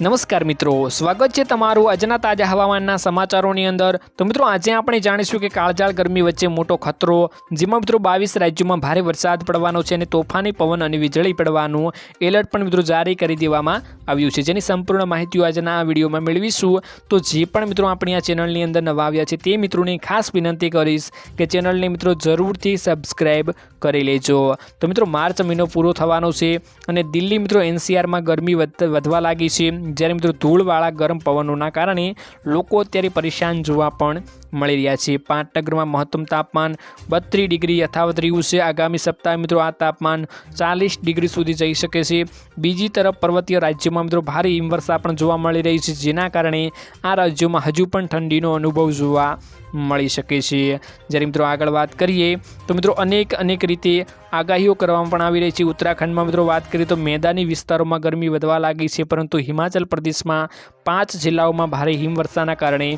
નમસ્કાર મિત્રો, સ્વાગત છે તમારું આજના તાજા હવામાનના સમાચારોની અંદર. તો મિત્રો, આજે આપણે જાણીશું કે કાળજાળ ગરમી વચ્ચે મોટો ખતરો, જેમાં મિત્રો બાવીસ રાજ્યોમાં ભારે વરસાદ પડવાનો છે અને તોફાની પવન અને વીજળી પડવાનું એલર્ટ પણ મિત્રો જારી કરી દેવામાં આવ્યું છે. જેની સંપૂર્ણ માહિતીઓ આજના વિડીયોમાં મેળવીશું. તો જે પણ મિત્રો આપણી આ ચેનલની અંદર નવા આવ્યા છે તે મિત્રોને ખાસ વિનંતી કરીશ કે ચેનલને મિત્રો જરૂરથી સબસ્ક્રાઈબ કરી લેજો. તો મિત્રો, માર્ચ મહિનો પૂરો થવાનો છે અને દિલ્હી મિત્રો એનસીઆરમાં ગરમી વધ- વધવા લાગી છે. જ્યારે મિત્રો ધૂળવાળા ગરમ પવનોના કારણે લોકો અત્યારે પરેશાન જોવા પણ મળી રહ્યા છે. પાટનગરમાં મહત્તમ તાપમાન બત્રીસ ડિગ્રી યથાવત રહ્યું છે. આગામી સપ્તાહે મિત્રો આ તાપમાન ચાલીસ ડિગ્રી સુધી જઈ શકે છે. બીજી તરફ પર્વતીય રાજ્યોમાં મિત્રો ભારે હિમવર્ષા પણ જોવા મળી રહી છે, જેના કારણે આ રાજ્યોમાં હજુ પણ ઠંડીનો અનુભવ જોવા મળી શકે છે. જ્યારે મિત્રો આગળ વાત કરીએ, તો મિત્રો અનેક અનેક રીતે આગાહીઓ કરવામાં પણ આવી રહી છે. ઉત્તરાખંડમાં મિત્રો વાત કરીએ તો મેદાની વિસ્તારોમાં ગરમી વધવા લાગી છે, પરંતુ હિમાચલ પ્રદેશમાં પાંચ જિલ્લાઓમાં ભારે હિમવર્ષાના કારણે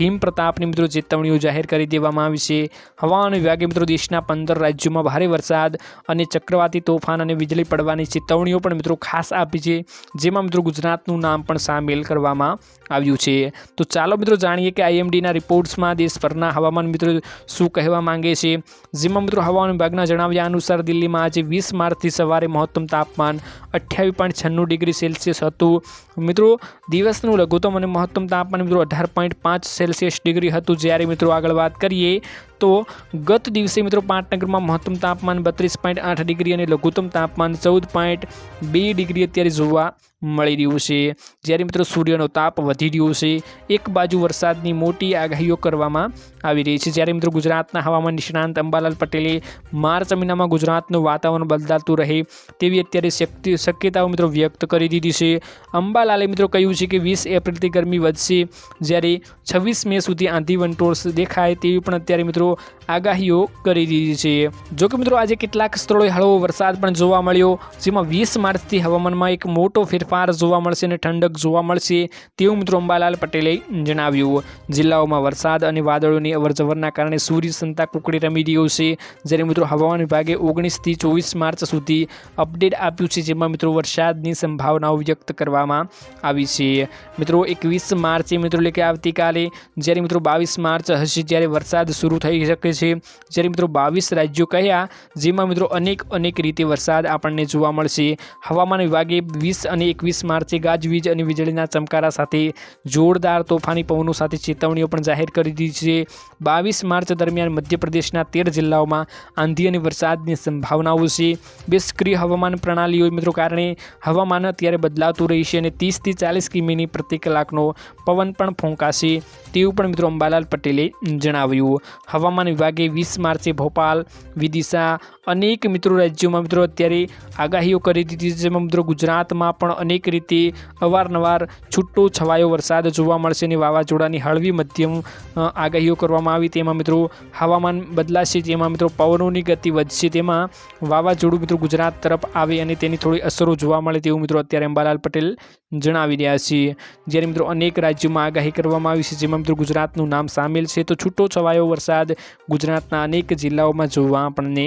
હિમ પ્રતાપની મિત્રો ચેતવણીઓ જાહેર કરી દેવામાં આવી છે. હવામાન વિભાગે મિત્રો દેશના પંદર રાજ્યોમાં ભારે વરસાદ અને ચક્રવાતી તોફાન અને વીજળી પડવાની ચેતવણીઓ પણ મિત્રો ખાસ આપી છે, જેમાં મિત્રો ગુજરાતનું નામ પણ સામેલ કરવામાં આવ્યું છે. તો ચાલો મિત્રો જાણીએ કે આઈએમડીના રિપોર્ટ્સમાં દેશભરના હવામાન મિત્રો શું કહેવા માંગે છે? જેમાં મિત્રો હવામાન વિભાગના જણાવ્યા અનુસાર દિલ્હીમાં આજે વીસ માર્ચથી સવારે મહત્તમ તાપમાન અઠ્યાવીસ પોઈન્ટ છન્નું ડિગ્રી સેલ્સિયસ હતું. મિત્રો, દિવસનું લઘુત્તમ અને મહત્તમ તાપમાન મિત્રો અઢાર પોઈન્ટ પાંચ સેલ્સિયસ ડિગ્રી હતું. જ્યારે મિત્રો આગળ વાત કરીએ તો ગત દિવસે મિત્રો પાટનગરમાં મહત્તમ તાપમાન બત્રીસ પોઈન્ટ આઠ ડિગ્રી અને લઘુત્તમ તાપમાન ચૌદ પોઈન્ટ બે ડિગ્રી અત્યારે જોવા મળી રહ્યું છે. જ્યારે મિત્રો સૂર્યનો તાપ વધી રહ્યો છે, એક બાજુ વરસાદની મોટી આગાહીઓ કરવામાં આવી રહી છે. જ્યારે મિત્રો ગુજરાતના હવામાન નિષ્ણાંત અંબાલાલ પટેલે માર્ચ મહિનામાં ગુજરાતનું વાતાવરણ બદલાતું રહે તેવી અત્યારે શક્યતાઓ મિત્રો વ્યક્ત કરી દીધી છે. અંબાલાલે મિત્રો કહ્યું છે કે વીસ એપ્રિલથી ગરમી વધશે. જ્યારે છવ્વીસ મે સુધી આંધી વંટોળ દેખાય તેવી પણ અત્યારે મિત્રો આગાહીઓ કરી દીધી છે. જો કે મિત્રો, આજે કેટલાક સ્થળોએ હળવો વરસાદ પણ જોવા મળ્યો, જેમાં વીસ માર્ચથી હવામાનમાં એક મોટો ફેરફાર જોવા મળશે અને ઠંડક જોવા મળશે તેવું મિત્રો અંબાલાલ પટેલે જણાવ્યું. જિલ્લાઓમાં વરસાદ અને વાદળોની અવરજવરના કારણે સૂર્ય સંતા કુકડી રમી રહ્યો છે. જ્યારે મિત્રો હવામાન વિભાગે ઓગણીસથી ચોવીસ માર્ચ સુધી અપડેટ આપ્યું છે, જેમાં મિત્રો વરસાદની સંભાવનાઓ વ્યક્ત કરવામાં આવી છે. મિત્રો, એકવીસ માર્ચે મિત્રો એટલે કે આવતીકાલે, જ્યારે મિત્રો બાવીસ માર્ચ હશે જ્યારે વરસાદ શરૂ થઈ શકે છે જ્યારે મિત્રો બાવીસ રાજ્યો કયા, જેમાં મિત્રો અનેક અનેક રીતે વરસાદ આપણને જોવા મળશે. હવામાન વિભાગે વીસ અને એકવીસ માર્ચે ગાજવીજ અને વીજળીના ચમકારા સાથે જોરદાર તોફાની પવનો સાથે ચેતવણીઓ પણ જાહેર કરી દીધી છે. બાવીસ માર્ચ દરમિયાન મધ્યપ્રદેશના તેર જિલ્લાઓમાં આંધી અને વરસાદની સંભાવનાઓ છે. બે હવામાન પ્રણાલીઓ મિત્રો કારણે હવામાન અત્યારે બદલાતું છે અને ત્રીસથી ચાલીસ કિમીની પ્રતિ કલાકનો પવન પણ ફૂંકાશે. તેવું પણ મિત્રો અંબાલાલ પટેલે જણાવ્યું. હવામાન વિભાગે વીસ માર્ચે ભોપાલ વિદિશા અનેક મિત્રો રાજ્યોમાં મિત્રો અત્યારે આગાહીઓ કરી દીધી છે. જેમાં મિત્રો ગુજરાતમાં પણ અનેક રીતે અવારનવાર છૂટો છવાયો વરસાદ જોવા મળશે અને વાવાઝોડાની હળવી મધ્યમ આગાહીઓ કરવામાં આવી. તેમાં મિત્રો હવામાન બદલાશે. તેમાં મિત્રો પવનોની ગતિ વધશે. તેમાં વાવાઝોડું મિત્રો ગુજરાત તરફ આવે અને તેની થોડી અસરો જોવા મળે તેવું મિત્રો અત્યારે અંબાલાલ પટેલ જણાવી રહ્યા છે. જ્યારે મિત્રો અનેક રાજ્યોમાં આગાહી કરવામાં આવી છે. જેમાં મિત્રો ગુજરાતનું નામ સામેલ છે. તો છૂટો છવાયો વરસાદ ગુજરાતના અનેક જિલ્લાઓમાં જોવા આપણને